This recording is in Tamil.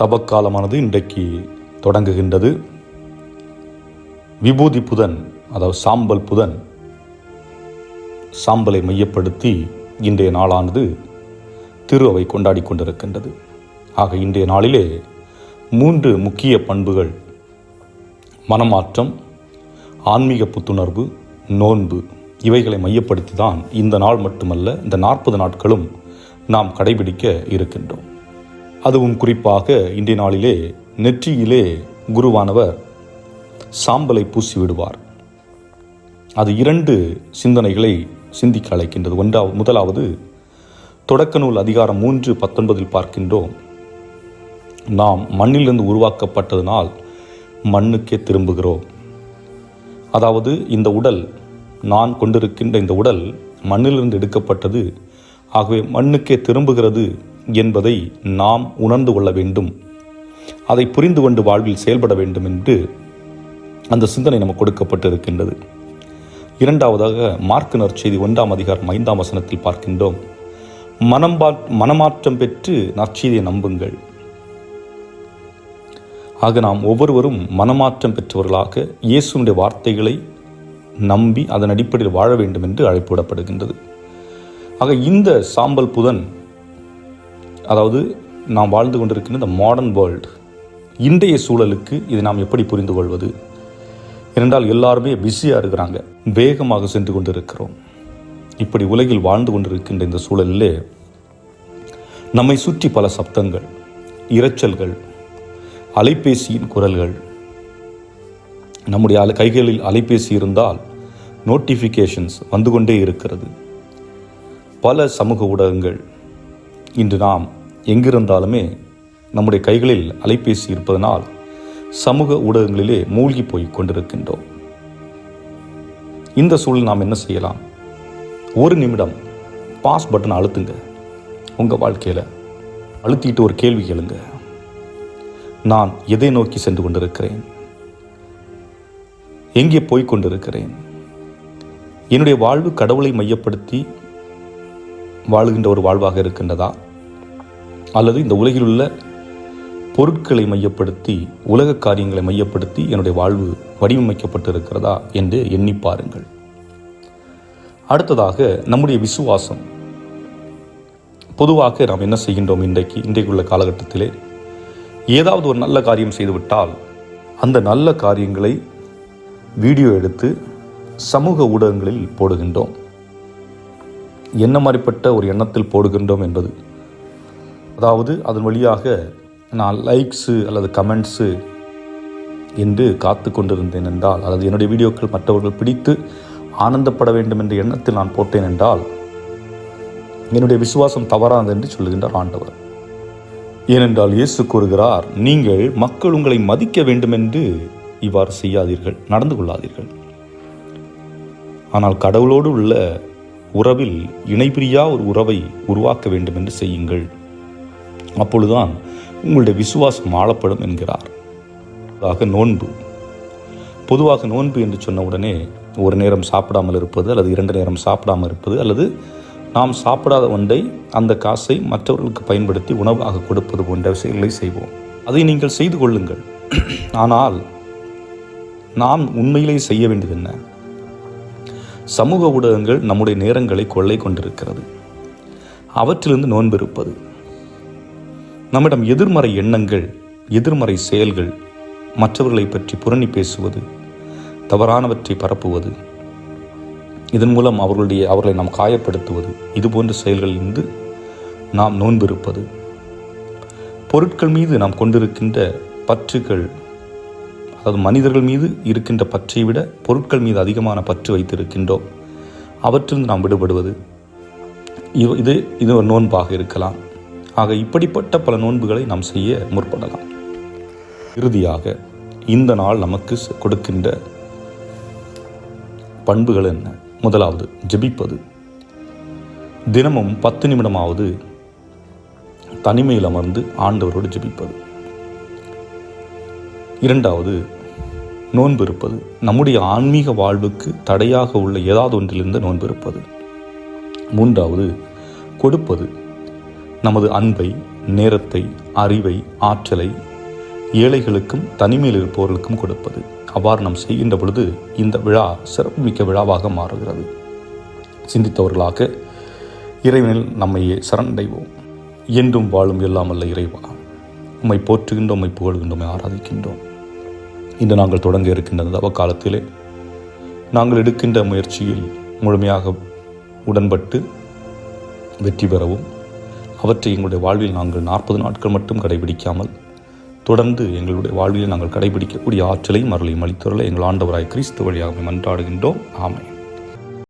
தபக்காலமானது இன்றைக்கு தொடங்குகின்றது. விபூதி புதன் அதாவது சாம்பல் புதன் சாம்பலை மையப்படுத்தி இன்றைய நாளானது திரு அவை கொண்டாடி கொண்டிருக்கின்றது. ஆக இன்றைய நாளிலே மூன்று முக்கிய பண்புகள் மனமாற்றம் ஆன்மீக புத்துணர்வு நோன்பு இவைகளை மையப்படுத்தி தான் இந்த நாள் மட்டுமல்ல இந்த நாற்பது நாட்களும் நாம் கடைபிடிக்க இருக்கின்றோம். அதுவும் குறிப்பாக இன்றைய நாளிலே நெற்றியிலே குருவானவர் சாம்பலை பூசி விடுவார். அது இரண்டு சிந்தனைகளை சிந்திக்க அழைக்கின்றது. ஒன்றாவது முதலாவது தொடக்க நூல் அதிகாரம் மூன்று பத்தொன்பதில் பார்க்கின்றோம். நாம் மண்ணிலிருந்து உருவாக்கப்பட்டதனால் மண்ணுக்கே திரும்புகிறோம். அதாவது இந்த உடல் நான் கொண்டிருக்கின்ற இந்த உடல் மண்ணிலிருந்து எடுக்கப்பட்டது. ஆகவே மண்ணுக்கே திரும்புகிறது என்பதை நாம் உணர்ந்து கொள்ள வேண்டும். அதை புரிந்து கொண்டு வாழ்வில் செயல்பட வேண்டும் என்று அந்த சிந்தனை நமக்கு கொடுக்கப்பட்டிருக்கின்றது. இரண்டாவதாக மார்க் நற்செய்தி ஒன்றாம் அதிகாரம் ஐந்தாம் வசனத்தில் பார்க்கின்றோம். மனம்பா மனமாற்றம் பெற்று நற்செய்தியை நம்புங்கள். ஆக நாம் ஒவ்வொருவரும் மனமாற்றம் பெற்றவர்களாக இயேசுனுடைய வார்த்தைகளை நம்பி அதன் அடிப்படையில் வாழ வேண்டும் என்று அழைப்பு விடப்படுகின்றது. ஆக இந்த சாம்பல் புதன் அதாவது நாம் வாழ்ந்து கொண்டிருக்கின்ற இந்த மாடர்ன் வேர்ல்டு இன்றைய சூழலுக்கு இதை நாம் எப்படி புரிந்து கொள்வது? ஏனென்றால் எல்லாருமே பிஸியாக இருக்கிறாங்க வேகமாக சென்று கொண்டிருக்கிறோம். இப்படி உலகில் வாழ்ந்து கொண்டிருக்கின்ற இந்த சூழலிலே நம்மை சுற்றி பல சப்தங்கள் இரைச்சல்கள் அலைபேசியின் குரல்கள் நம்முடைய கைகளில் அலைபேசி இருந்தால் நோட்டிஃபிகேஷன்ஸ் வந்து கொண்டே இருக்கிறது. பல சமூக ஊடகங்கள் இன்று நாம் எங்கிருந்தாலுமே நம்முடைய கைகளில் அலைபேசி இருப்பதனால் சமூக ஊடகங்களிலே மூழ்கி போய் கொண்டிருக்கின்றோம். இந்த சூழல் நாம் என்ன செய்யலாம்? ஒரு நிமிடம் பாஸ் பட்டன் அழுத்துங்க. உங்கள் வாழ்க்கையில் அழுத்திட்டு ஒரு கேள்வி கேளுங்க. நான் எதை நோக்கி சென்று கொண்டிருக்கிறேன்? எங்கே போய் கொண்டிருக்கிறேன்? என்னுடைய வாழ்வு கடவுளை மையப்படுத்தி வாழுகின்ற ஒரு வாழ்வாக இருக்கின்றதா? அல்லது இந்த உலகில் உள்ள பொருட்களை மையப்படுத்தி உலக காரியங்களை மையப்படுத்தி என்னுடைய வாழ்வு வடிவமைக்கப்பட்டிருக்கிறதா என்று எண்ணி பாருங்கள். அடுத்ததாக நம்முடைய விசுவாசம். பொதுவாக நாம் என்ன செய்கின்றோம் இன்றைக்கு இன்றைக்குள்ள காலகட்டத்திலே? ஏதாவது ஒரு நல்ல காரியம் செய்துவிட்டால் அந்த நல்ல காரியங்களை வீடியோ எடுத்து சமூக ஊடகங்களில் போடுகின்றோம். என்ன மாதிரிப்பட்ட ஒரு எண்ணத்தில் போடுகின்றோம் என்பது. அதாவது அதன் வழியாக நான் லைக்ஸு அல்லது கமெண்ட்ஸு என்று காத்து கொண்டிருந்தேன் என்றால் அல்லது என்னுடைய வீடியோக்கள் மற்றவர்கள் பிடித்து ஆனந்தப்பட வேண்டும் என்ற எண்ணத்தில் நான் போட்டேன் என்றால் என்னுடைய விசுவாசம் தவறானது என்று சொல்லுகின்றார் ஆண்டவர். ஏனென்றால் இயேசு கூறுகிறார் நீங்கள் மக்கள் உங்களை மதிக்க வேண்டும் என்று இவ்வாறு செய்யாதீர்கள் நடந்து கொள்ளாதீர்கள். ஆனால் கடவுளோடு உள்ள உறவில் இணைபிரியா ஒரு உறவை உருவாக்க வேண்டும் என்று செய்யுங்கள். அப்பொழுதுதான் உங்களுடைய விசுவாசம் ஆளப்படும் என்கிறார். ஆக நோன்பு. பொதுவாக நோன்பு என்று சொன்ன உடனே ஒரு நேரம் சாப்பிடாமல் இருப்பது அல்லது இரண்டு நேரம் சாப்பிடாமல் இருப்பது அல்லது நாம் சாப்பிடாத ஒன்றை அந்த காசை மற்றவர்களுக்கு பயன்படுத்தி உணவாக கொடுப்பது போன்ற விஷயங்களை செய்வோம். அதை நீங்கள் செய்து கொள்ளுங்கள். ஆனால் நாம் உண்மையிலே செய்ய வேண்டியது என்ன? சமூக ஊடகங்கள் நம்முடைய நேரங்களை கொள்ளை கொண்டிருக்கிறது. அவற்றிலிருந்து நோன்பிருப்பது நம்மிடம் எதிர்மறை எண்ணங்கள் எதிர்மறை செயல்கள் மற்றவர்களை பற்றி புரணி பேசுவது தவறானவற்றை பரப்புவது இதன் மூலம் அவர்களுடைய அவர்களை நாம் காயப்படுத்துவது இதுபோன்ற செயல்களிலிருந்து நாம் நோன்பிருப்பது பொருட்கள் மீது நாம் கொண்டிருக்கின்ற பற்றுகள் அதாவது மனிதர்கள் மீது இருக்கின்ற பற்றை விட பொருட்கள் மீது அதிகமான பற்று வைத்திருக்கின்றோம். அவற்றிலிருந்து நாம் விடுபடுவது. இது இது இது ஒரு நோன்பாக இருக்கலாம். ஆக இப்படிப்பட்ட பல நோன்புகளை நாம் செய்ய முற்படலாம். இறுதியாக இந்த நாள் நமக்கு கொடுக்கின்ற பண்புகள் என்ன? முதலாவது ஜெபிப்பது. தினமும் பத்து நிமிடமாவது தனிமையில் அமர்ந்து ஆண்டவரோடு ஜெபிப்பது. இரண்டாவது நோன்பு இருப்பது நம்முடைய ஆன்மீக வாழ்வுக்கு தடையாக உள்ள ஏதாவது ஒன்றிலிருந்து நோன்பு இருப்பது மூன்றாவது கொடுப்பது. நமது அன்பை நேரத்தை அறிவை ஆற்றலை ஏழைகளுக்கும் தனிமையில் இருப்பவர்களுக்கும் கொடுப்பது. அவ்வாறு நாம் செய்கின்ற பொழுது இந்த விழா சிறப்புமிக்க விழாவாக மாறுகிறது. சிந்தித்தவர்களாக இறைவனில் நம்மையே சரண்டைவோம். என்றும் வாழும் எல்லாமல்ல இறைவா. உம்மை போற்றுகின்றோம் உம்மை புகழ்கின்றோம் ஆராதிக்கின்றோம். இன்று நாங்கள் தொடங்க இருக்கின்ற தவ காலத்திலே நாங்கள் எடுக்கின்ற முயற்சியில் முழுமையாக உடன்பட்டு வெற்றி பெறவும் அவற்றை எங்களுடைய வாழ்வில் நாங்கள் நாற்பது நாட்கள் மட்டும் கடைபிடிக்காமல் தொடர்ந்து எங்களுடைய வாழ்வில் நாங்கள் கடைபிடிக்கக்கூடிய ஆற்றலையும் அருளையும் அளித்தவர்களை எங்கள் ஆண்டவராய் கிறிஸ்து வழியாக மன்றாடுகின்றோம். ஆமை